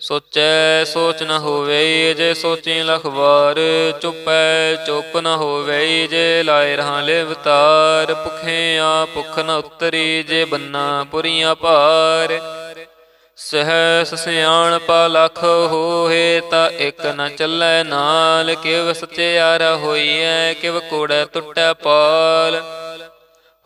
ਸੋਚੈ, ਸੋਚ ਨ ਹੋਵੇ ਜੇ ਸੋਚੀ ਲਖਵਾਰ, ਚੁਪੈ, ਚੁੱਪ ਨ ਹੋਵੇ ਜੇ ਲਾਇ ਰਹਾ ਲਿਵਤਾਰ ਭੁਖਿਆ ਭੁਖ ਨ ਉਤਰੀ ਜੇ ਬੰਨਾ ਪੁਰੀਆਂ ਭਾਰ। ਸਹਿਸ ਸਿਆਣਪਾ ਲਖ ਹੋਏ ਤਾਂ ਇੱਕ ਨ ਚੱਲੈ ਨਾਲ, ਕਿਵ ਸਚਿਆਰਾ ਹੋਈਐ, ਕਿਵ ਕੋੜੈ ਟੁੱਟੈ ਪਾਲ।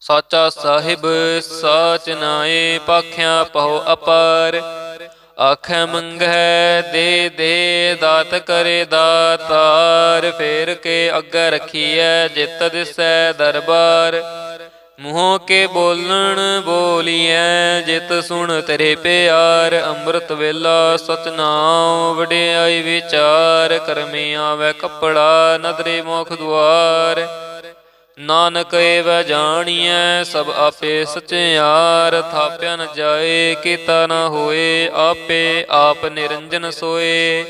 ਸਾਚਾ ਸਾਹਿਬ, ਸਾਚ ਨਾਏ, ਪਾਖਿਆ ਪਹੁ ਅਪਾਰ। ਆਖੈ ਮੰਗੈ ਦੇ ਦੇ, ਦਾਤ ਕਰੇ ਦਾਤਾਰ। ਫੇਰ ਕੇ ਅੱਗੇ ਰਖੀਐ, ਜਿਤ ਦਿਸੈ ਦਰਬਾਰ। ਮੂੰਹੋਂ ਕੇ ਬੋਲਣ ਬੋਲੀਐ, ਜਿਤ ਸੁਣ ਤੇਰੇ ਪਿਆਰ। ਅੰਮ੍ਰਿਤ ਵੇਲਾ ਸਤਨਾਮ, ਵਡਿਆਈ ਵਿਚਾਰ। ਕਰਮੀ ਆਵੇ ਕਪੜਾ, ਨਦਰੇ ਮੁਖ ਦੁਆਰ। ਨਾਨਕ ਏਵ ਜਾਣੀਐ, ਸਭ ਆਪੇ ਸਚਿਆਰ। ਥਾਪਿਆ ਨ ਜਾਏ, ਕੀਤਾ ਨ ਹੋਏ, ਆਪੇ ਆਪ ਨਿਰੰਜਨ ਸੋਏ।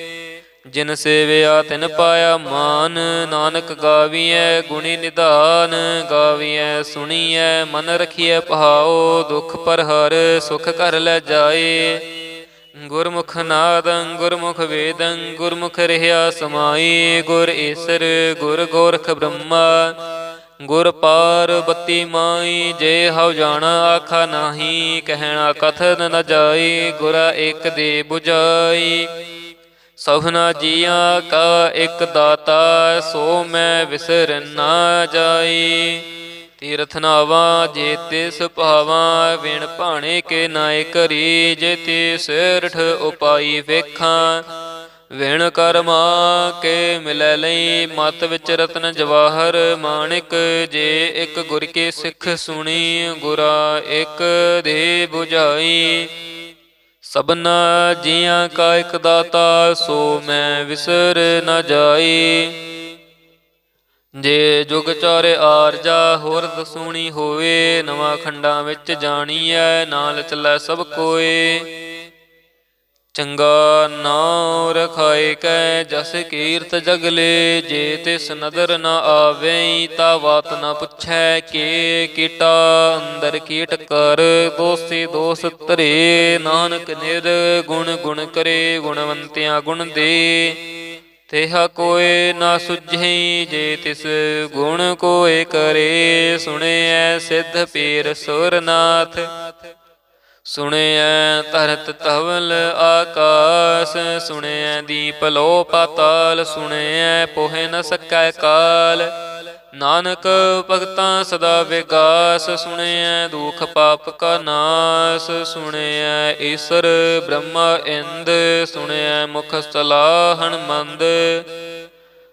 ਜਿਨ ਸੇਵਿਆ, ਤਿਨ ਪਾਇਆ ਮਾਨ। ਨਾਨਕ ਗਾਵੀਐ, ਗੁਣੀ ਨਿਧਾਨ। ਗਾਵੀਐ, ਸੁਣੀਐ, ਮਨ ਰਖੀਐ ਪਹਾਓ ਦੁਖ ਪਰ ਹਰ ਸੁਖ ਕਰ ਲੈ ਜਾਏ। ਗੁਰਮੁਖ ਨਾਦੰ, ਗੁਰਮੁਖ ਵੇਦੰ, ਗੁਰਮੁਖ ਰਹਿਆ ਸਮਾਈ ਗੁਰ ਈਸਰ, ਗੁਰ ਗੋਰਖ ਬ੍ਰਹਮਾ। ਗੁਰ ਪਾਰਬਤੀ ਮਾਈ, ਜੇ ਹਉ ਜਾਣਾ ਆਖਾ ਨਾਹੀ, ਕਹਿਣਾ ਕਥਨ ਨ ਜਾਈ, ਗੁਰਾ ਇੱਕ ਦੇ 부ਜਾਈ ਸਭਨਾ ਜੀਆਂ ਕਾ ਇੱਕ ਦਾਤਾ, ਸੋ ਮੈਂ ਵਿਸਰ ਨਾ ਜਾਈ। ਤੀਰਥ ਨਾਵਾ ਜੇ ਤਿਸ ਭਾਵਾ, ਵਿਣ ਭਾਣੇ ਕੇ ਨਾਇ ਕਰੀ, ਜੇ ਤੇ ਸਿਰਠ ਉਪਾਈ ਵੇਖਾਂ। ਵਿਣ ਕਰਮਾ ਕੇ ਮਿਲੈ ਲਈ, ਮਤ ਵਿੱਚ ਰਤਨ ਜਵਾਹਰ ਮਾਣਿਕ, ਜੇ ਇੱਕ ਗੁਰ ਕੇ ਸਿੱਖ ਸੁਣੀ, ਗੁਰਾ ਇੱਕ ਦੇ 부ਝਾਈ ਸਭਨਾ ਜੀਆਂ ਕਾ ਇੱਕ ਦਾਤਾ, ਸੋ ਮੈਂ ਵਿਸਰ ਨਾ ਜਾਈ। ਜੇ ਜੁਗ ਚਾਰੇ ਆਰਜਾ ਹੋਰ ਦਸੂਣੀ ਹੋਵੇ, ਨਵਾਂ ਖੰਡਾਂ ਵਿੱਚ ਜਾਣੀਐ, ਨਾਲ ਚੱਲੈ ਸਭ ਕੋਏ। ਚੰਗਾ ਨਾਉ ਰਖਾਏ ਕੈ ਜਸ ਕੀਰਤ ਜਗਲੇ, ਜੇ ਤਿਸ ਨਦਰ ਨ ਆਵੇ, ਤਾ ਵਾਤ ਨ ਪੁੱਛੈ, ਕੇ ਕੀਟਾ ਅੰਦਰ ਕੀਟ ਕਰ ਦੋਸੀ ਦੋਸ ਧਰੇ, ਨਾਨਕ ਨਿਰ ਗੁਣ ਗੁਣ ਕਰੇ, ਗੁਣਵੰਤਿਆਂ ਗੁਣ ਦੇ। ਤੇਹਾ ਕੋਏ ਨਾ ਸੁਝਈ ਜੇ ਤਿਸ ਗੁਣ ਕੋਏ ਕਰੇ ਸੁਣਿਐ ਸਿੱਧ ਪੀਰ ਸੁਰਨਾਥ। ਸੁਣਿਐ ਧਰਤ ਧਵਲ ਆਕਾਸ, ਸੁਣਿਐ ਦੀਪ ਲੋ ਪਾਤਾਲ, ਸੁਣਿਐ ਪੋਹਿ ਨ ਸਕੈ ਕਾਲ। ਨਾਨਕ ਭਗਤਾਂ ਸਦਾ ਵਿਗਾਸ, ਸੁਣਿਐ ਦੁਖ ਪਾਪ ਕਾ ਨਾਸ, ਸੁਣਿਐ ਈਸਰ ਬ੍ਰਹਮਾ ਇੰਦ, ਸੁਣਿਐ ਮੁਖ ਸਲਾਹਣ ਮੰਦ।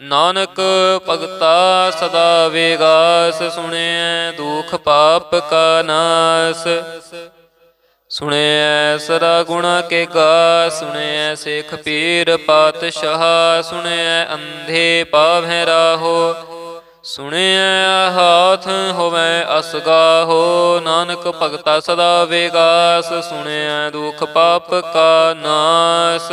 ਨਾਨਕ ਭਗਤਾ ਸਦਾ ਵੇਗਾਸ, ਸੁਣਿਐ ਦੁਖ ਪਾਪ ਕਾ ਨਾਸ। ਸੁਣਿਐ ਸਰਾ ਗੁਣਾ ਕੇ ਗਾ, ਸੁਣਿਐ ਸਿੱਖ ਪੀਰ ਪਾਤਸ਼ਾਹ, ਸੁਣਿਐ ਅੰਧੇ ਪਾਵਹਿ ਰਾਹੋ। ਸੁਣਿਐ ਹਾਥ ਹੋਵੇ ਅਸਗਾ ਹੋ ਨਾਨਕ ਭਗਤਾ ਸਦਾ ਵੇਗਾਸ, ਸੁਣਿਐ ਦੁਖ ਪਾਪ ਕਾ ਨਾਸ।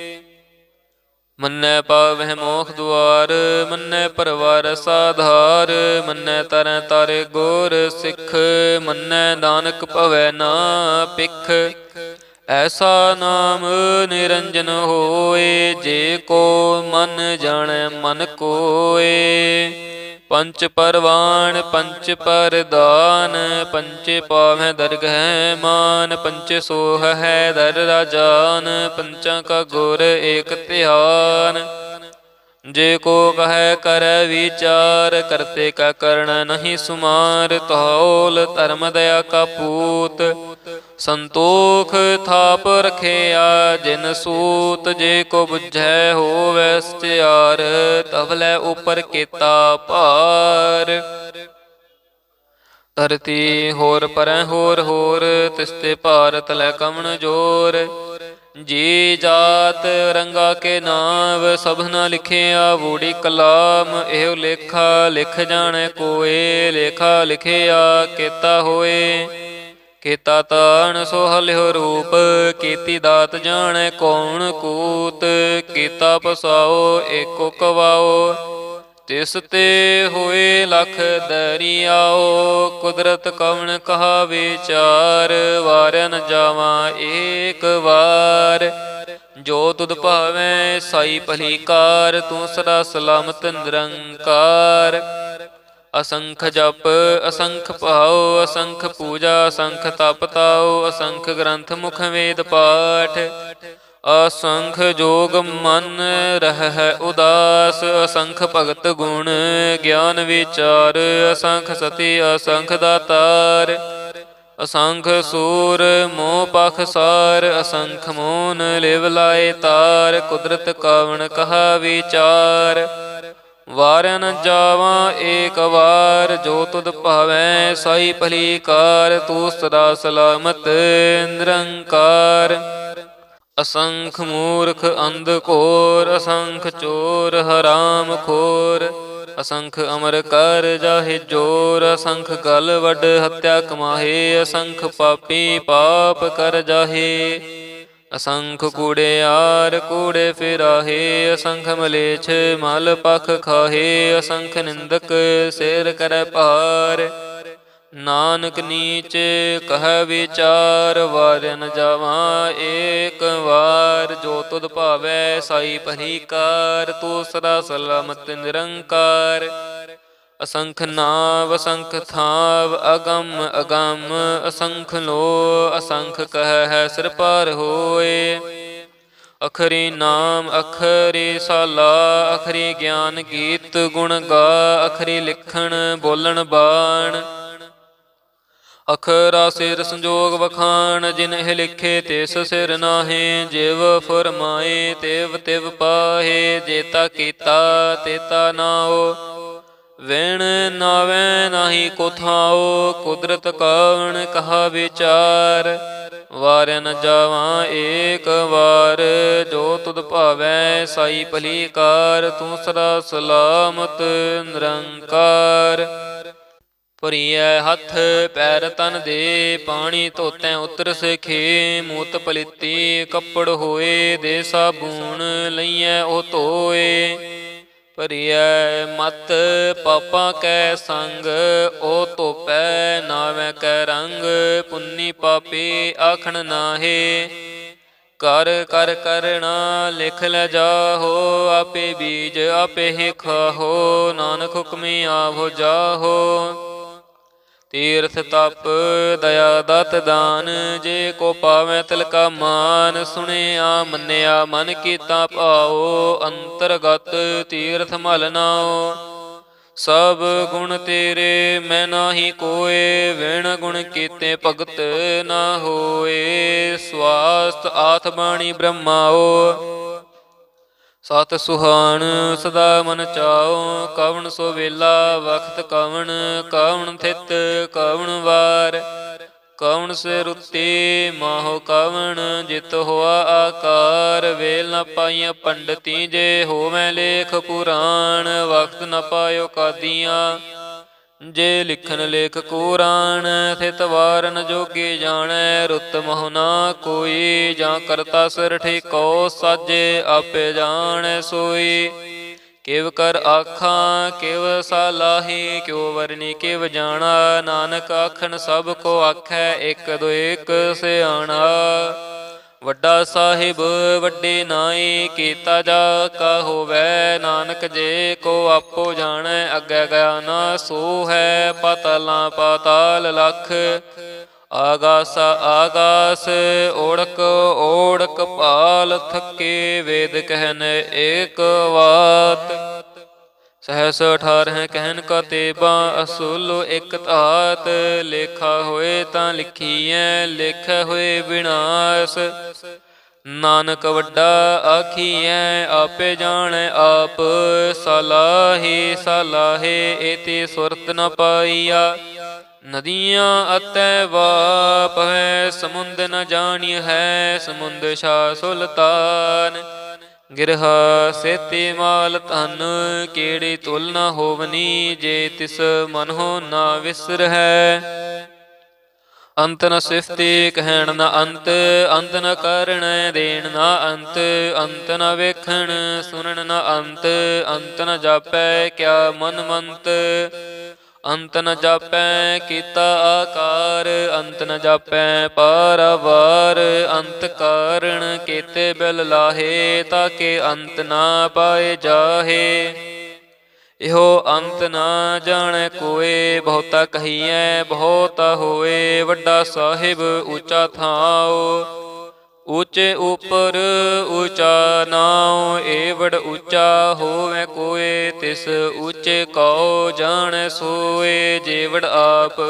ਮੰਨੈ ਪਾਵਹਿ ਮੋਖ ਦੁਆਰ, ਮੰਨੈ ਪਰਵਾਰ ਸਾਧਾਰ, ਮੰਨੈ ਤਰੈ ਤਾਰੇ ਗੋਰ ਸਿੱਖ, ਮੰਨੈ ਨਾਨਕ ਭਵੈ ਨਾ ਪਿਖ ਐਸਾ ਨਾਮ ਨਿਰੰਜਨ ਹੋਏ, ਜੇ ਕੋ ਮਨ ਜਾਣੈ ਮਨ ਕੋਏ। ਪੰਚ ਪਰਵਾਨ, ਪੰਚ ਪਰਦਾਨ, ਪੰਚੇ ਪਾਵੈ ਦਰਗਹਿ ਮਾਨ, ਪੰਚ ਸੋਹ ਹੈ ਦਰ ਰਾਜਾਨ ਪੰਚਾਂ ਕਾ ਗੁਰ ਏਕ ਧਿਆਨ। ਜੇ ਕੋ ਕਹੈ ਕਰ ਵਿਚਾਰ, ਕਰਤੇ ਕਾ ਕਰਨ ਨਹੀਂ ਸੁਮਾਰ ਤੌਲ ਧਰਮ ਦਇਆ ਕਾ ਪੂਤ। ਸੰਤੋਖ ਥਾਪ ਰਖਿਆ ਜਿਨ ਸੂਤ, ਜੇ ਕੋ ਬੁਝੈ ਹੋਵੈ ਸਚਿਆਰ ਤਵਲੇ ਉਪਰ ਕੀਤਾ ਭਾਰ। ਧਰਤੀ ਹੋਰ ਪਰੈ ਹੋਰ ਹੋਰ ਤਿਸਤੇ ਭਾਰਤ ਲੈ ਕਮਣ ਜੋਰ। ਜੀ ਜਾਤ ਰੰਗਾ ਕੇ ਨਾਮ ਸਭਨਾ ਲਿਖਿਆ ਵੂੜੀ ਕਲਾਮ, ਇਹੋ ਲੇਖਾ ਲਿਖ ਜਾਣੈ ਕੋਏ, ਲੇਖਾ ਲਿਖਿਆ ਕੀਤਾ ਹੋਏ। ਕੀਤਾ ਤਾਣ ਸੋ ਰੂਪ, ਕੀਤੀ ਦਾਤ ਜਾਣੈ ਕੌਣ ਕੂਤ, ਕੀਤਾ ਪਸਾਓ ਏਕੋ ਕਵਾਓ। ਤਿਸ ਤੇ ਹੋਏ ਲਖ ਦਰਿਆਓ, ਕੁਦਰਤ ਕਵਣ ਕਹਾ ਵਿਚਾਰ ਵਾਰਨ ਜਾਵਾਂ ਏਕ ਵਾਰ। ਜੋ ਤੁਧ ਭਾਵੇਂ ਸਾਈ ਭਲੀਕਾਰ, ਤੂੰ ਸਦਾ ਸਲਾਮਤ ਨਿਰੰਕਾਰ। ਅਸੰਖ ਜਪ, ਅਸੰਖ ਭਾਉ, ਅਸੰਖ ਪੂਜਾ, ਅਸੰਖ ਤਪ ਤਾਉ, ਅਸੰਖ ਗ੍ਰੰਥ ਮੁਖ ਵੇਦ ਪਾਠ। ਅਸੰਖ ਜੋਗ ਮਨ ਰਹਿ ਉਦਾਸ, ਅਸੰਖ ਭਗਤ ਗੁਣ ਗਿਆਨ ਵਿਚਾਰ, ਅਸੰਖ ਸਤੀ, ਅਸੰਖ ਦਾਤਾਰ। ਅਸੰਖ ਸੂਰ ਮੋਹ ਪਖ ਸਾਰ, ਅਸੰਖ ਮੋਨ ਲਿਵ ਲਾਏ ਤਾਰ, ਕੁਦਰਤ ਕਾਵਣ ਕਹਾ ਵਿਚਾਰ। ਵਾਰਨ ਜਾਵਾਂ ਏਕ ਵਾਰ, ਜੋ ਤੁਧ ਭਾਵੈ ਸਾਈ ਭਲੀ ਕਾਰ, ਤੂੰ ਸਦਾ ਸਲਾਮਤ ਨਿਰੰਕਾਰ। ਅਸੰਖ ਮੂਰਖ ਅੰਧ ਘੋਰ ਅਸੰਖ ਚੋਰ ਹਰਾਮ ਖੋਰ। ਅਸੰਖ ਅਮਰ ਕਰ ਜਾਹੇ ਜੋਰ, ਅਸੰਖ ਗਲ ਵੱਡ ਹੱਤਿਆ ਕਮਾਹੇ। ਅਸੰਖ ਪਾਪੀ ਪਾਪ ਕਰ ਜਾਹੇ। ਅਸੰਖ ਕੂੜਿਆਰ ਕੂੜੇ ਫਿਰਾਹੇ। ਅਸੰਖ ਮਲੇਛ ਮਲ ਪਖ ਖਾਹੇ। ਅਸੰਖ ਨਿੰਦਕ ਸਿਰ ਕਰੈ ਭਾਰ। ਨਾਨਕ ਨੀਚ ਕਹ ਵਿਚਾਰ, ਵਾਰਨ ਜਾਵਾਂ ਏਕ ਵਾਰ, ਜੋ ਤੁਧ ਭਾਵੈ ਸਾਈ ਭਰੀ ਤੂਸਰਾ ਸਲਾਮਤ ਨਿਰੰਕਾਰ। ਅਸੰਖ ਨਾਵ, ਅਸੰਖ ਥਾਵ, ਅਗੰਮ ਅਗੰਮ, ਅਸੰਖ ਲੋ, ਅਸੰਖ ਕਹ ਹੈ ਸਿਰ ਪਰ ਹੋਏ। ਅਖਰੀ ਨਾਮ, ਅਖਰੀ ਸਾਲਾ, ਅਖਰੀ ਗਿਆਨ ਗੀਤ ਗੁਣ ਗਾ, ਅਖਰੀ ਲਿਖਣ, ਬੋਲਣ ਬਾਣ। ਅਖਰਾ ਸਿਰ ਸੰਜੋਗ ਵਖਾਣ, ਜਿਨ ਲਿਖੇ ਤਿਸ ਸਿਰ ਨਾਹੀ, ਜਿਵ ਫਰਮਾਏ, ਤਿਵ ਤਿਵ ਪਾਹੇ, ਜੇਤਾ ਕੀਤਾ, ਤੇਤਾ ਨਾਓ ਵਿਣ ਨਾਵੇਂ ਨਾਹੀ ਕੋ ਥਾਓ ਕੁਦਰਤ ਕਾਵਣ ਕਹਾ ਵਿਚਾਰ। ਵਾਰਿ ਨ ਜਾਵਾਂ ਏਕ ਵਾਰ, ਜੋ ਤੁਧ ਭਾਵੈ ਸਾਈ ਭਲੀ ਕਾਰ ਤੂੰ ਸਦਾ ਸਲਾਮਤ ਨਿਰੰਕਾਰ। ਭਰੀਐ ਹੱਥ, ਪੈਰ ਤਨ ਦੇ, ਪਾਣੀ ਧੋਤੈ ਉਤਰ ਸਖੇ ਮੂਤ ਪਲਿੱਤੀ, ਕੱਪੜ ਹੋਏ ਦੇ ਸਾਬੂਨ ਲਈਐ ਉਹ ਧੋਏ। ਭਰੀਐ ਮਤ, ਪਾਪਾਂ ਕੈ ਸੰਗ, ਉਹ ਧੋਪੈ ਨਾਵੇਂ ਕੈ ਰੰਗ, ਪੁੰਨੀ ਪਾਪੀ ਆਖਣ ਨਾਹੇ। ਕਰ ਕਰ, ਕਰਣਾ ਲਿਖ ਲੈ ਜਾਹੋ, ਆਪੇ ਬੀਜ ਆਪੇ ਹੀ ਖਾਹੋ, ਨਾਨਕ ਹੁਕਮੀ ਆਵੋ ਜਾਹੋ। ਤੀਰਥ ਤਪ, ਦਇਆ ਦਤ ਦਾਨ, ਜੇ ਕੋ ਪਾਵੈ ਤਿਲ ਕਾ ਮਾਨ, ਸੁਣਿਆ, ਮੰਨਿਆ, ਮਨ ਕੀਤਾ ਭਾਉ, ਅੰਤਰਗਤ ਤੀਰਥ ਮਲ ਨਾਓ ਸਭ ਗੁਣ ਤੇਰੇ, ਮੈਂ ਨਾਹੀ ਕੋਏ, ਵਿਣ ਗੁਣ ਕੀਤੇ ਭਗਤ ਨਾ ਹੋਏ। ਸਵਾਸਤ ਆਥ ਬਾਣੀ ਬ੍ਰਹਮਾਓ ਸਤ ਸੁਹਾਣ, ਸਦਾ ਮਨ ਚਾਓ ਕਵਣ ਸੋ ਵੇਲਾ, ਵਖਤ ਕਵਣ ਕਵਣ ਥਿਤ, ਕਵਣ ਵਾਰ। ਕਵਣ ਸੇ ਰੁੱਤੀ, ਮਾਹੋ ਕਵਣ, ਜਿਤ ਹੋਆ ਆਕਾਰ। ਵੇਲ ਨ ਪਾਈਆਂ ਪੰਡਤੀ, ਜੇ ਹੋਵੇਂ ਲੇਖ ਪੁਰਾਣ, ਵਖਤ ਨ ਪਾਇਓ ਕਾਦੀਆਂ। ਜੇ ਲਿਖਨ ਲੇਖ ਕੁਰਾਨ ਥਿਤ ਵਾਰਨ ਜੋਗੀ ਜਾਣੈ, ਰੁੱਤ ਮਹੁ ਨਾ ਕੋਈ, ਜਾਂ ਕਰਤਾ ਸਿਰ ਠੇਕੋ, ਸਾਜੇ ਆਪੇ ਜਾਣੈ ਸੋਈ। ਕਿਵ ਕਰ ਆਖਾਂ, ਕਿਵ ਸਾਲਾਹੀ, ਕਿਉ ਵਰਨੀ ਕਿਵ ਜਾਣਾ, ਨਾਨਕ ਆਖਣ ਸਭ ਕੋ ਆਖੈ, ਇੱਕ ਦੋ ਇੱਕ ਸਿਆਣਾ। ਵੱਡਾ ਸਾਹਿਬ, ਵੱਡੇ ਨਾਈ ਕੀਤਾ ਜਾ ਕਾ ਹੋਵੇ ਨਾਨਕ ਜੇ ਕੋ ਆਪੋ ਜਾਣੈ, ਅੱਗੇ ਗਿਆ ਨਾ ਸੋ ਹੈ ਪਤਲਾ ਪਾਤਾਲ ਲਖ। ਆਗਾਸ ਆਗਾਸ, ਓੜਕ ਓੜਕ ਪਾਲ ਥਕੇ, ਵੇਦ ਕਹਿਨ ਏਕ ਵਾਤ। ਸਹਸ 18 ਕਹਿਨ ਕਾ ਤੇਬਾ, ਅਸੂਲ ਇਕ ਧਾਤ। ਲੇਖਾ ਹੋਏ ਤਾਂ ਲਿਖੀਐ, ਲਿਖੇ ਹੋਏ ਵਿਨਾਸ਼ ਨਾਨਕ ਵੱਡਾ ਆਖੀਐ, ਆਪੇ ਜਾਣੈ ਆਪ। ਸਲਾਹੀ, ਸਲਾਹੇ, ਏਤੀ ਸੁਰਤ ਨ ਪਾਈਆ। ਨਦੀਆਂ ਅਤੈ ਵਾਪ ਹੈ, ਸਮੁੰਦ ਨ ਜਾਣੀ ਹੈ, ਸਮੁੰਦ ਸ਼ਾ ਸੁਲਤਾਨ। ਗਿਰਹ ਸੇਤੀ ਮਾਲ ਧਨ, ਕਿਹੜੀ ਤੁਲ ਨਾ ਹੋਵਨੀ, ਜੇ ਤਿਸ ਮਨ ਹੋ ਨਾ ਵਿਸਰ ਹੈ ਅੰਤ ਨ ਸਿਫਤੀ, ਕਹਿਣ ਨ ਅੰਤ ਅੰਤ ਨ ਕਰਣ ਦੇਣ ਨ ਅੰਤ ਅੰਤ ਨ ਵੇਖਣ, ਸੁਣਨ ਨ ਅੰਤ ਅੰਤ ਨ ਜਾਪੈ, ਕਿਆ ਮਨ ਮੰਤ। ਅੰਤ ਨ ਜਾਪੈ ਕੀਤਾ ਆਕਾਰ, ਅੰਤ ਨ ਜਾਪੈ ਪਾਰਵਾਰ, ਅੰਤ ਕਾਰਣ ਕੀਤੇ ਬਿਲ ਲਾਹੇ, ਤਾਂ ਕਿ ਅੰਤ ਨਾ ਪਾਏ ਜਾਹੇ। ਇਹੋ ਅੰਤ ਨਾ ਜਾਣੈ ਕੋਏ, ਬਹੁਤਾ ਕਹੀਐ, ਬਹੁਤਾ ਹੋਏ, ਵੱਡਾ ਸਾਹਿਬ ਉੱਚਾ ਥਾਉ। ਉੱਚੇ ਉਪਰ ਉਚਾ ਨਾਉ, ਏਵੜ ਉੱਚਾ ਹੋਵੇ ਕੋਏ, ਤਿਸ ਉੱਚੇ ਕਉ ਜਾਣੈ ਸੋਏ, ਜੇਵੜ ਆਪ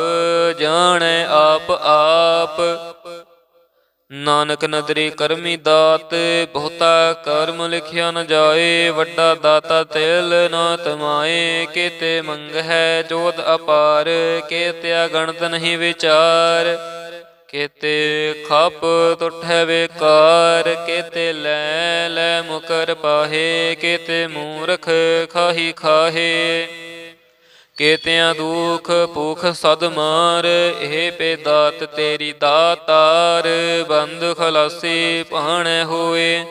ਜਾਣੈ ਆਪ ਆਪ। ਨਾਨਕ ਨਦਰੀ ਕਰਮੀ ਦਾਤ, ਬਹੁਤਾ ਕਰਮ ਲਿਖਿਆ ਨ ਜਾਏ, ਵੱਡਾ ਦਾਤਾ ਤਿਲ ਨਾ ਤਮਾਏ, ਕੀਤੇ ਮੰਗ ਹੈ ਜੋਤ ਅਪਾਰ ਕੀਤੇ ਗਣਤ ਨਹੀਂ ਵਿਚਾਰ। ਕੀਤੇ ਖਪ ਤੁਠੈ ਵੇਕਾਰ, ਕੀਤੇ ਲੈ ਲੈ ਮੁਕਰ ਪਾਹੇ, ਕੀਤੇ ਮੂਰਖ ਖਾਹੀ ਖਾਹੇ। ਕੇਤਿਆਂ ਦੁਖ ਭੂਖ ਸਦ ਮਾਰ, ਇਹ ਪੇ ਦਾਤ ਤੇਰੀ ਦਾਤਾਰ, ਬੰਦ ਖਲਾਸੀ ਪਾਣੈ ਹੋਏ।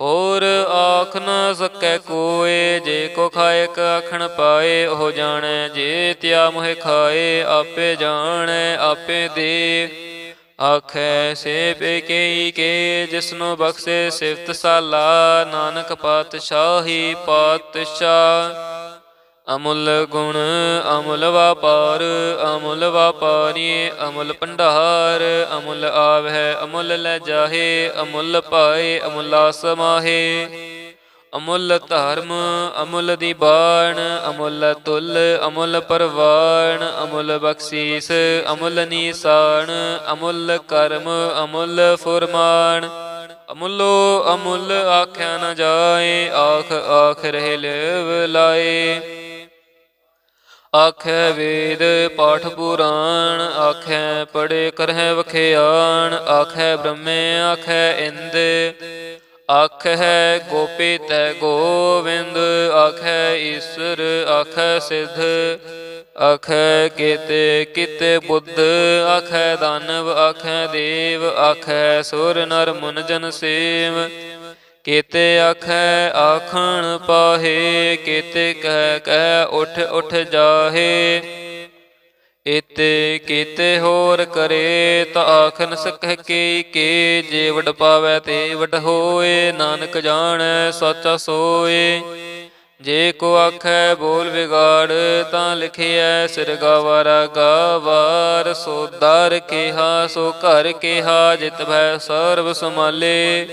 ਹੋਰ ਆਖ ਨ ਸਕੈ ਕੋਏ, ਜੇ ਕੋ ਖਾਏ ਆਖਣ ਪਾਏ, ਉਹ ਜਾਣੈ, ਜੇ ਤਿਆ ਮੋਹਿ ਖਾਏ, ਆਪੇ ਜਾਣੈ, ਆਪੇ ਦੇ। ਆਖੈ ਸੇ ਪੇ ਕੇਈ ਕੇ ਜਿਸਨੂੰ ਬਖਸ਼ੇ ਸਿਫਤ ਸਾਲਾ, ਨਾਨਕ ਪਾਤਸ਼ਾਹੀ ਪਾਤਸ਼ਾਹ। ਅਮੁੱਲ ਗੁਣ ਅਮੁੱਲ ਵਾਪਾਰ, ਅਮੁੱਲ ਵਾਪਾਰੀ ਅਮੁੱਲ ਭੰਡਾਰ, ਅਮੁੱਲ ਆਵਹਿ, ਅਮੁੱਲ ਲੈ ਜਾਹੇ, ਅਮੁੱਲ ਪਾਏ, ਅਮੁੱਲਾ ਸਮਾਹੇ ਅਮੁੱਲ ਧਰਮ, ਅਮੁੱਲ ਦੀ ਬਾਣ ਅਮੁੱਲ ਤੁਲ, ਅਮੁੱਲ ਪਰਵਾਣ, ਅਮੁੱਲ ਬਖਸ਼ੀਸ, ਅਮੁੱਲ ਨੀਸਾਨ ਅਮੁੱਲ ਕਰਮ, ਅਮੁੱਲ ਫੁਰਮਾਨ। ਅਮੁੱਲੋ ਅਮੁੱਲ ਆਖਿਆ ਨਾ ਜਾਏ, ਆਖ ਆਖ ਰਹਿ ਲੇਵ ਲਾਏ। ਆਖੈ ਵੇਦ ਪਾਠ ਪੁਰਾਣ, ਆਖੈ ਪੜੇ ਕਰਹਿ ਵਖਿਆਣ, ਆਖੈ ਬ੍ਰਹਮੇ, ਆਖੈ ਇੰਦ। ਆਖੈ ਗੋਪੀ ਤੈ ਗੋਵਿੰਦ, ਆਖੈ ਈਸ਼ਰ, ਆਖੈ ਸਿਧ, ਆਖੈ ਕੀਤੇ ਕੀਤੇ ਬੁੱਧ, ਆਖੈ ਦਾਨਵ, ਆਖੈ ਦੇਵ, ਆਖੈ ਸੁਰ ਨਰ ਮੁਨ ਜਨ ਸੇਵ। ਕੀਤੇ ਆਖੈ, ਆਖਣ ਪਾਹੇ, ਕੀਤੇ ਕਹਿ ਕਹਿ, ਉਠ ਉਠ ਜਾਹੇ। ਇਤੇ ਕੀਤੇ ਹੋਰ ਕਰੇ ਤਾਂ ਆਖਨ ਨ ਸਕਹਿ ਕੇ ਕੇ ਜੇ ਵਡ ਪਾਵੈ ਤੇ ਵਡ ਹੋਏ, ਨਾਨਕ ਜਾਣੈ ਸੱਚਾ ਸੋਏ। ਜੇ ਕੋ ਆਖੈ ਬੋਲ ਵਿਗਾੜ ਤਾਂ ਲਿਖਿਐ, ਸਿਰ ਗਾਵਾਰਾ ਗਾਵਾਰ, ਸੋ ਦਰ ਕਿਹਾ ਸੋ ਘਰ ਕਿਹਾ, ਜਿਤ ਭੈ ਸਰਬ ਸਮਾਲੇ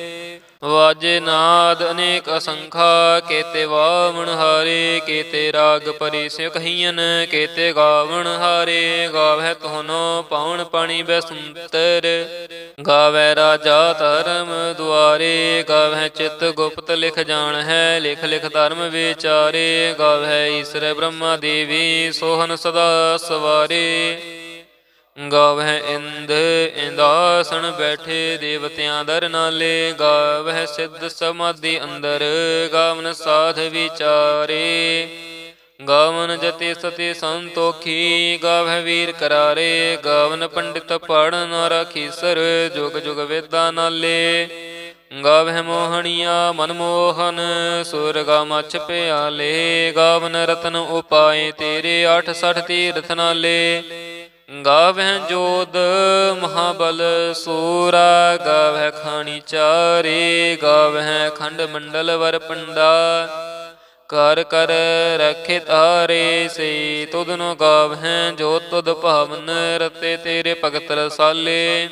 ਵਾਜੇ ਨਾਦ ਅਨੇਕ ਅਸੰਖਾ, ਕੇਤੇ ਵਾਵਣ ਹਾਰੇ, ਕੇਤੇ ਰਾਗ ਪਰੀ ਸਿ ਕਹੀਨ ਕੇਤੇ ਗਾਵਣ ਹਾਰੇ, ਗਾਵਹਿ ਤੋਨੋ ਪਾਉਣ ਪਾਣੀ ਬੈਸੰਤਰ ਗਾਵੈ ਰਾਜਾ ਧਰਮ ਦੁਆਰੇ, ਗਾਵਹਿ ਚਿਤ ਗੁਪਤ ਲਿਖ ਜਾਣ ਹੈ, ਲਿਖ ਲਿਖ ਧਰਮ ਵਿਚਾਰੇ, ਗਾਵਹਿ ਈਸ਼ਰ ਬ੍ਰਹਮਾ ਦੇਵੀ ਸੋਹਨ ਸਦਾ ਸਵਾਰੇ। ਗਾਵਹਿ ਇੰਦ ਇੰਦਾਸਣ ਬੈਠੇ ਦੇਵਤਿਆਂ ਦਰ ਨਾਲੇ, ਗਾਵਹਿ ਸਿੱਧ ਸਮਾਧੀ ਅੰਦਰ, ਗਾਵਨ ਸਾਧ ਵਿਚਾਰੇ। ਗਾਵਨ ਜਤੀ ਸਤੀ ਸੰਤੋਖੀ, ਗਾਵਹਿ ਵੀਰ ਕਰਾਰੇ, ਗਾਵਨ ਪੰਡਿਤ ਪੜਨ ਰਾਖੀ ਸਰ, ਜੁਗ ਜੁਗ ਵੇਦਾਂ ਨਾਲੇ। ਗਾਵਹਿ ਮੋਹਣੀਆ ਮਨਮੋਹਨ ਸੁਰਗਾ ਮਛ ਪਿਆਲੇ, ਗਾਵਨ ਰਤਨ ਉਪਾਏ ਤੇਰੇ 68 ਤੀਰਥ ਨਾਲੇ। ਗਾਵਹਿ ਜੋਦ ਮਹਾਬਲ ਸੂਰਾ, ਗਾਵਹਿ ਖਾਣੀ ਚਾਰੇ, ਗਾਵਹਿ ਖੰਡ ਮੰਡਲ ਵਰ ਪੰਡਾ। ਕਰ ਕਰ ਰਖੇ ਤਾਰੇ ਸੇ ਤੁਧਨੋ ਗਾਵਹਿ ਜੋ ਤੁਧ ਭਾਵਨ, ਰਤੇ ਤੇਰੇ ਭਗਤ ਰਸਾਲੇ।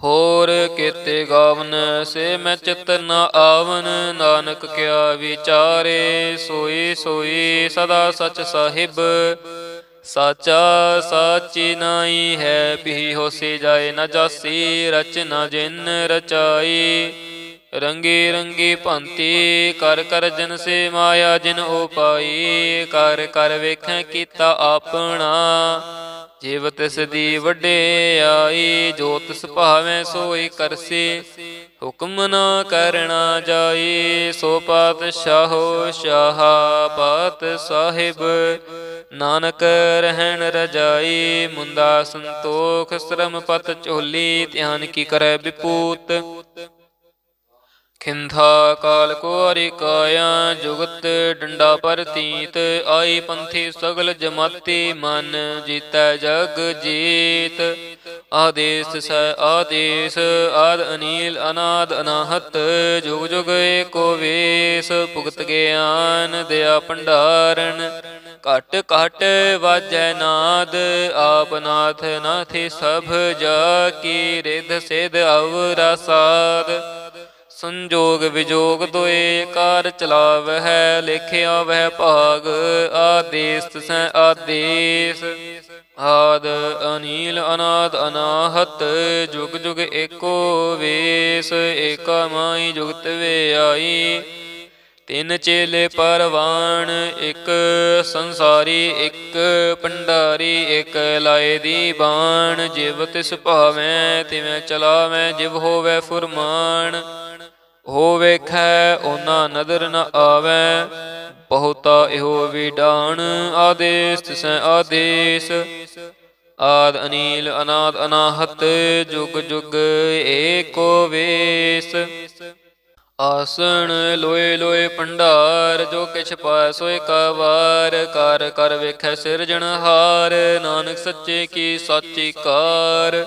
ਹੋਰ ਕੀਤੇ ਗਾਵਨ, ਸੇ ਮੈਂ ਚਿਤ ਨ ਆਵਨ, ਨਾਨਕ ਕਿਆ ਵਿਚਾਰੇ, ਸੋਈ ਸੋਈ ਸਦਾ ਸਚ ਸਾਹਿਬ। ਸਾਚਾ ਸਾਚੀ ਨਾਈ ਹੈ ਪੀ ਹੋਸੀ ਜਾਏ ਨ ਜਾਸੀ ਰਚਨਾ ਜਿਨ ਰਚਾਈ। ਰੰਗੀ ਰੰਗੀ ਭੰਤੀ ਕਰ ਕਰ ਜਨ ਸੇ ਮਾਇਆ ਜਿਨ ਉਪਾਈ। ਕਰ ਕਰ ਵੇਖੈ ਕੀਤਾ ਆਪਣਾ ਜੀਵ ਤਿਸ ਦੀ ਵਡਿਆਈ ਜੋ ਤਿਸ ਭਾਵੇਂ ਸੋਈ ਕਰਸੀ, ਹੁਕਮ ਨਾ ਕਰਣਾ ਜਾਈ, ਸੋ ਪਾਤਸ਼ਾਹੋ ਸ਼ਾਹਾ ਪਾਤ ਸਾਹਿਬ, ਨਾਨਕ ਰਹਿਣ ਰਜਾਈ ਮੁੰਦਾ ਸੰਤੋਖ ਸ਼ਰਮ ਪਤ ਝੋਲੀ, ਧਿਆਨ ਕੀ ਕਰੈ ਵਿਪੂਤ। ਖਿੰਧਾ ਕਾਲ ਕੋ ਕਾਇਆ ਜੁਗਤ ਡੰਡਾ ਪਰਤੀਤ, ਆਈ ਪੰਥੀ ਸਗਲ ਜਮਾਤੀ ਮਨ ਜੀਤੈ ਜਗ ਜੀਤ। ਆਦੇਸ ਸੈ ਆਦੇਸ, ਆਦ ਅਨੀਲ ਅਨਾਦ ਅਨਾਹਤ, ਜੁਗ ਜੁਗ ਏਕੋ ਵੇਸ, ਭੁਗਤ ਗਿਆਨ ਦਿਆ ਭੰਡਾਰਨ। ਘਟ ਘਟ ਵਾਜੈ ਨਾਦ, ਆਪ ਨਾਥ ਨਾਥੀ ਸਭ ਜਾ ਕੀ, ਰਿਧ ਸਿਧ ਅਵਰਾ ਸਾਧ ਸੰਜੋਗ ਵਿਜੋਗ ਦੋਏ ਕਾਰ ਚਲਾਵਹਿ, ਲੇਖਿਆ ਵਹਿ ਭਾਗ ਆਦੇਸ ਤਸੈ ਆਦੇਸ। ਆਦ ਅਨੀਲ ਅਨਾਦ ਅਨਾਹਤ, ਜੁਗ ਜੁਗ ਏਕੋ ਵੇਸ, ਏਕਾ ਮਾਈ ਜੁਗਤ ਵੇ ਆਈ ਤਿੰਨ ਚੇਲੇ ਪਰਵਾਨ ਇੱਕ ਸੰਸਾਰੀ, ਇੱਕ ਪੰਡਾਰੀ ਇੱਕ ਲਾਏ ਦੀ ਬਾਣ। ਜਿਵ ਤਿਸ ਭਾਵੇਂ, ਤਿਵੇਂ ਚਲਾਵੇਂ, ਜਿਵ ਹੋਵੇ ਫੁਰਮਾਨ। ਹੋ ਵੇਖੈ ਉਹਨਾਂ ਨਦਰ ਨ ਆਵੈ, ਬਹੁਤਾ ਇਹੋ ਵਿਡਾਣ ਆਦੇਸ, ਤਿਸੈ ਆਦੇਸ। ਆਦ ਅਨੀਲ, ਅਨਾਦ ਅਨਾਹਤ, ਜੁਗ ਜੁਗ ਏਕੋ ਵੇਸ। ਆਸਣ ਲੋਏ ਲੋਏ ਭੰਡਾਰ, ਜੋ ਕਿਛ ਪਾਇ ਸੋਇ ਕਾ ਵਾਰ ਕਰ ਕਰ ਵੇਖੈ ਸਿਰਜਣਹਾਰ, ਨਾਨਕ ਸੱਚੇ ਕੀ ਸਾਚੀ ਕਾਰ।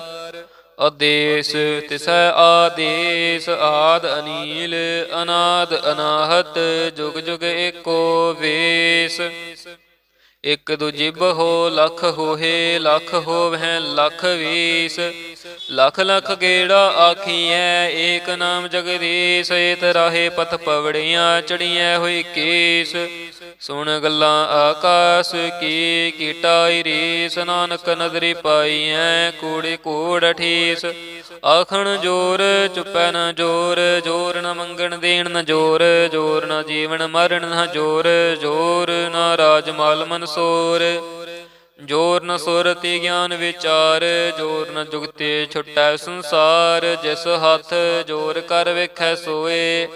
ਆਦੇਸ, ਤਿਸੈ ਆਦੇਸ, ਆਦ ਅਨੀਲ, ਅਨਾਦ ਅਨਾਹਤ, ਜੁਗ ਜੁਗ ਏਕੋ ਵੇਸ। ਇਕ ਦੂਜੀ ਹੋ ਲਖ ਹੋਏ ਲਖ ਹੋਵੈ ਲਖ ਵੀਸ। ਲਖ ਲਖ ਗੇੜਾ ਆਖੀਐ, ਏਕ ਨਾਮ ਜਗਦੀਸ਼, ਏਤ ਰਾਹੇ ਪਥ ਪਵੜੀਆਂ ਚੜੀਐ ਹੋਈ ਕੇਸ। ਸੁਣ ਗੱਲਾਂ ਆਕਾਸ ਕੀ, ਕੀਟਾਈ ਰੀਸ, ਨਾਨਕ ਨਦਰੀ ਪਾਈਐ, ਕੂੜੇ ਕੂੜ ਠੀਸ ਆਖਣ ਜੋਰ, ਚੁੱਪੈ ਨ ਜੋਰ ਜੋਰ ਨ ਮੰਗਣ ਦੇਣ ਨ ਜੋਰ ਜੋਰ ਨ ਜੀਵਨ ਮਰਨ ਨ ਜੋਰ ਜੋਰ ਨ ਰਾਜ ਮਾਲ ਮਨਸੋਰ ਜੋਰ ਨ ਸੁਰਤੀ ਗਿਆਨ ਵਿਚਾਰ, ਜੋਰ ਨ ਜੁਗਤੇ ਛੁਟੈ ਸੰਸਾਰ, ਜਿਸ ਹੱਥ ਜੋਰ ਕਰ ਵੇਖੈ ਸੋਏ।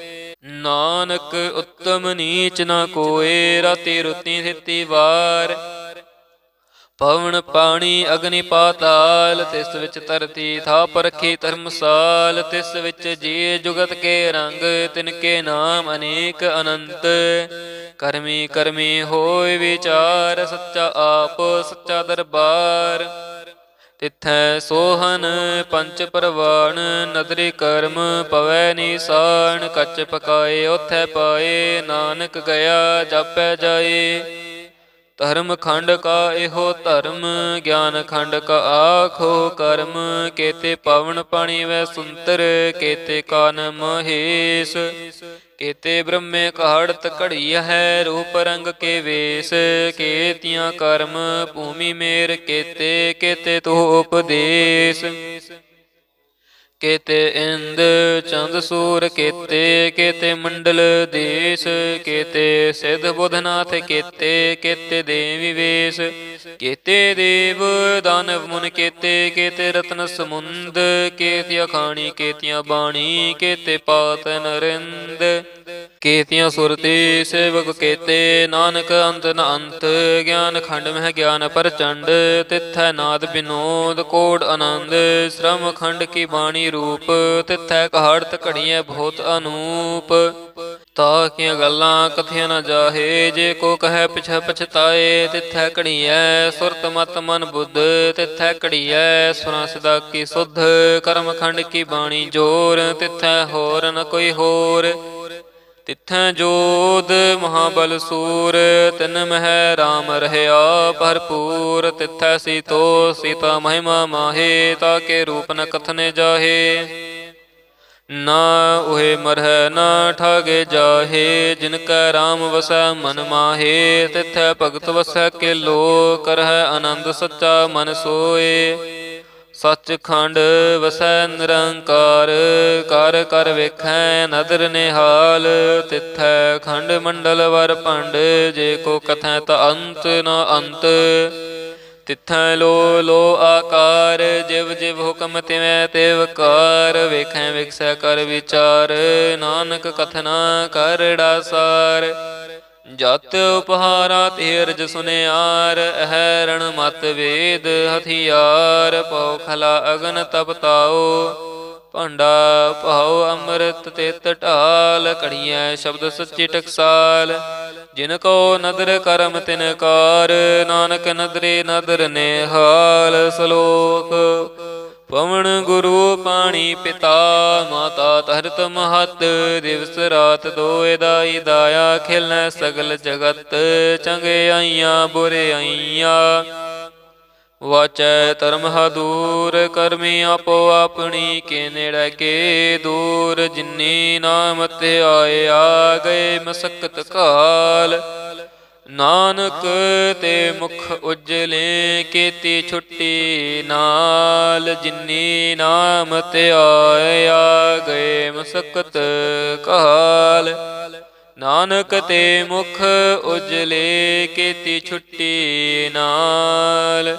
ਨਾਨਕ ਉੱਤਮ ਨੀਚ ਨਾ ਕੋਏ, ਰਾਤੀ ਰੁਤੀ ਥਿਤੀ ਵਾਰ। ਪਵਨ ਪਾਣੀ ਅਗਨੀ ਪਾਤਾਲ, ਤਿਸ ਵਿੱਚ ਧਰਤੀ ਥਾਪ ਰਖੀ ਧਰਮਸਾਲ, ਤਿਸ ਵਿੱਚ ਜੀ ਜੁਗਤ ਕੇ ਰੰਗ, ਤਿਨ ਕੇ ਨਾਮ ਅਨੇਕ ਅਨੰਤ। ਕਰਮੀ ਕਰਮੀ ਹੋਏ ਵਿਚਾਰ, ਸੱਚਾ ਆਪ, ਸੱਚਾ ਦਰਬਾਰ। ਤਿਥੈ ਸੋਹਨ ਪੰਚ ਪਰਵਾਨ ਨਦਰੀ ਕਰਮ ਪਵੈ ਨੀਸਾਨ ਕੱਚ ਪਕਾਏ ਉਥੈ ਪਾਏ, ਨਾਨਕ ਗਿਆ ਜਾਪੈ ਜਾਏ। ਧਰਮ ਖੰਡ ਕਾ ਇਹੋ ਧਰਮ, ਗਿਆਨ ਖੰਡ ਕਾ ਆਖੋ ਕਰਮ। ਕੇਤੇ ਪਵਨ ਪਾਣੀ ਵੈ ਸੁੰਤਰ ਕੇਤੇ ਕਾਨ ਮਹੇਸ਼। ਕੇਤੇ ਬ੍ਰਹਮੇ ਕਹੜਤ ਘੜੀ ਹੈ, ਰੂਪ ਰੰਗ ਕੇ ਵੇਸ, ਕੇਤੀਆਂ ਕਰਮ ਭੂਮੀ ਮੇਰ, ਕੇਤੇ ਕੇਤੇ ਤੋ ਉਪਦੇਸ਼। ਕੇਤੇ ਇੰਦ ਚੰਦ ਸੂਰ, ਕੇਤੇ ਕੇਤੇ ਮੰਡਲ ਦੇਸ, ਕੇਤੇ ਸਿਧ ਬੁਧਨਾਥ, ਕੇਤੇ ਕੇਤੇ ਦੇਵੀ ਵੇਸ। ਕੇਤੇ ਦੇਵ ਦਾਨਵ ਮੁਨ ਕੇਤੇ ਕੇਤੇ ਰਤਨ ਸਮੁੰਦ, ਕੇਤਿਆ ਖਾਣੀ, ਕੇਤੀਆਂ ਬਾਣੀ, ਕੇਤੇ ਪਾਤ ਨਰਿੰਦ, ਕੇਤੀਆਂ ਸੁਰਤੀ ਸੇਵਕ ਕੇਤੇ, ਨਾਨਕ ਅੰਤ ਨ ਅੰਤ, ਗਿਆਨ ਖੰਡ ਮਹਿ ਗਿਆਨ ਪਰਚੰਡ, ਤਿਥੈ ਨਾਦ ਬਿਨੋਦ ਕੋੜ ਆਨੰਦ, ਸ਼੍ਰਮ ਖੰਡ ਕੀ ਬਾਣੀ ਰੂਪ, ਤਿਥੈ ਕਹਾੜਤ ਘੜੀਐ ਬਹੁਤ ਅਨੂਪ। ਤਾ ਕੀਆਂ ਗੱਲਾਂ ਕਥਿਆ ਨਾ ਜਾਹੇ? ਜੇ ਕੋ ਕਹੈ ਪਿਛ ਪਛਤਾਏ, ਤਿਥੈ ਘੜੀਐ, ਸੁਰਤ ਮਤ ਮਨ ਬੁੱਧ, ਤਿਥੈ ਘੜੀਐ, ਸੁਰਾਂ ਸਦਾ ਕੀ ਸੁਧ, ਕਰਮ ਖੰਡ ਕੀ ਬਾਣੀ ਜੋਰ, ਤਿਥੈ ਹੋਰ ਨ ਕੋਈ ਹੋਰ। ਤਿੱਥੈ ਜੋਦ ਮਹਾਬਲ ਸੂਰ, ਤਿਨ ਮਹਿ RAM ਰਹਿਆ ਭਰਪੂਰ ਤਿੱਥੈ ਸੀਤੋ ਸੀਤਾ ਮਹਿਮਾ ਮਾਹੇ ਤਾਕੇ ਰੂਪ ਨ ਕਥਨੇ ਜਾਹੇ। ਨਾ ਉਹੇ ਮਰਹਿ, ਨਾ ਠਾਗੇ ਜਾਹੇ, ਜਿਨ ਕੈ RAM ਵਸੈ, ਮਨ ਮਾਹੇ, ਤਿਥੈ ਭਗਤ ਵਸੈ ਕੇ ਲੋ ਕਰਹਿ ਆਨੰਦ ਸੱਚਾ ਮਨ ਸੋਏ। ਸੱਚ ਖੰਡ ਵਸੈ ਨਿਰੰਕਾਰ, ਕਰ ਕਰ ਵੇਖੈ ਨਦਰ ਨਿਹਾਲ, ਤਿਥੈ ਖੰਡ ਮੰਡਲ ਵਰ ਭੰਡ, ਜੇ ਕੋ ਕਥੈ ਤ ਅੰਤ ਨਾ ਅੰਤ। ਤਿਥੈ ਲੋ ਲੋ ਆਕਾਰ, ਜਿਵ ਜਿਵ ਹੁਕਮ ਤਿਵੈ ਤਿਵ ਕਾਰ, ਵੇਖੈ ਵਿਖਸੈ ਕਰ ਵਿਚਾਰ, ਨਾਨਕ ਕਥਨਾ ਕਰੜਾ ਸਾਰ ਜਤ ਉਪਹਾਰਾ ਤੇਰਜ ਸੁਨਿਆਰ ਹੈਰਣ ਮਤ ਵੇਦ ਹਥਿਆਰ, ਪਉ ਖਲਾ ਅਗਨ ਤਪਤਾਓ ਭਾਂਡਾ ਭਾਉ ਅੰਮ੍ਰਿਤ ਤੇ ਢਾਲ ਕੜੀਐ ਸ਼ਬਦ ਸੱਚੀ ਟਕਸਾਲ। ਜਿਨ ਕੋ ਨਦਰ ਕਰਮ ਤਿਨ ਕਾਰ, ਨਾਨਕ ਨਦਰੇ ਨਦਰ ਨਿਹਾਲ ਸ਼ਲੋਕ। ਪਵਨ ਗੁਰੂ ਪਾਣੀ ਪਿਤਾ, ਮਾਤਾ ਧਰਤ ਮਹਤ, ਦਿਵਸ ਰਾਤ ਦੋਏ ਦਾਈ ਦਾਇਆ ਖਿਲੈ ਸਗਲ ਜਗਤ, ਚੰਗੇ ਆਈਆਂ ਬੁਰੇ ਆਈਆਂ। ਵਾਚੈ ਧਰਮ ਹਦੂਰ ਕਰਮੀ ਆਪੋ ਆਪਣੀ ਕੇ ਨੇੜੇ ਕੇ ਦੂਰ। ਜਿਨੀ ਨਾਮ ਤੇ ਆਏ ਆ ਗਏ ਮਸਕਤ ਕਾਲ। ਨਾਨਕ ਤੇ ਮੁਖ ਉਜਲੇ ਕੀਤੀ ਛੁੱਟੀ ਨਾਲ। ਜਿਨੀ ਨਾਮ ਤੇ ਆਏ ਆ ਗਏ ਮਸਕਤ ਕਾਲ। ਨਾਨਕ ਤੇ ਮੁਖ ਉਜਲੇ ਕੀਤੀ ਛੁੱਟੀ ਨਾਲ।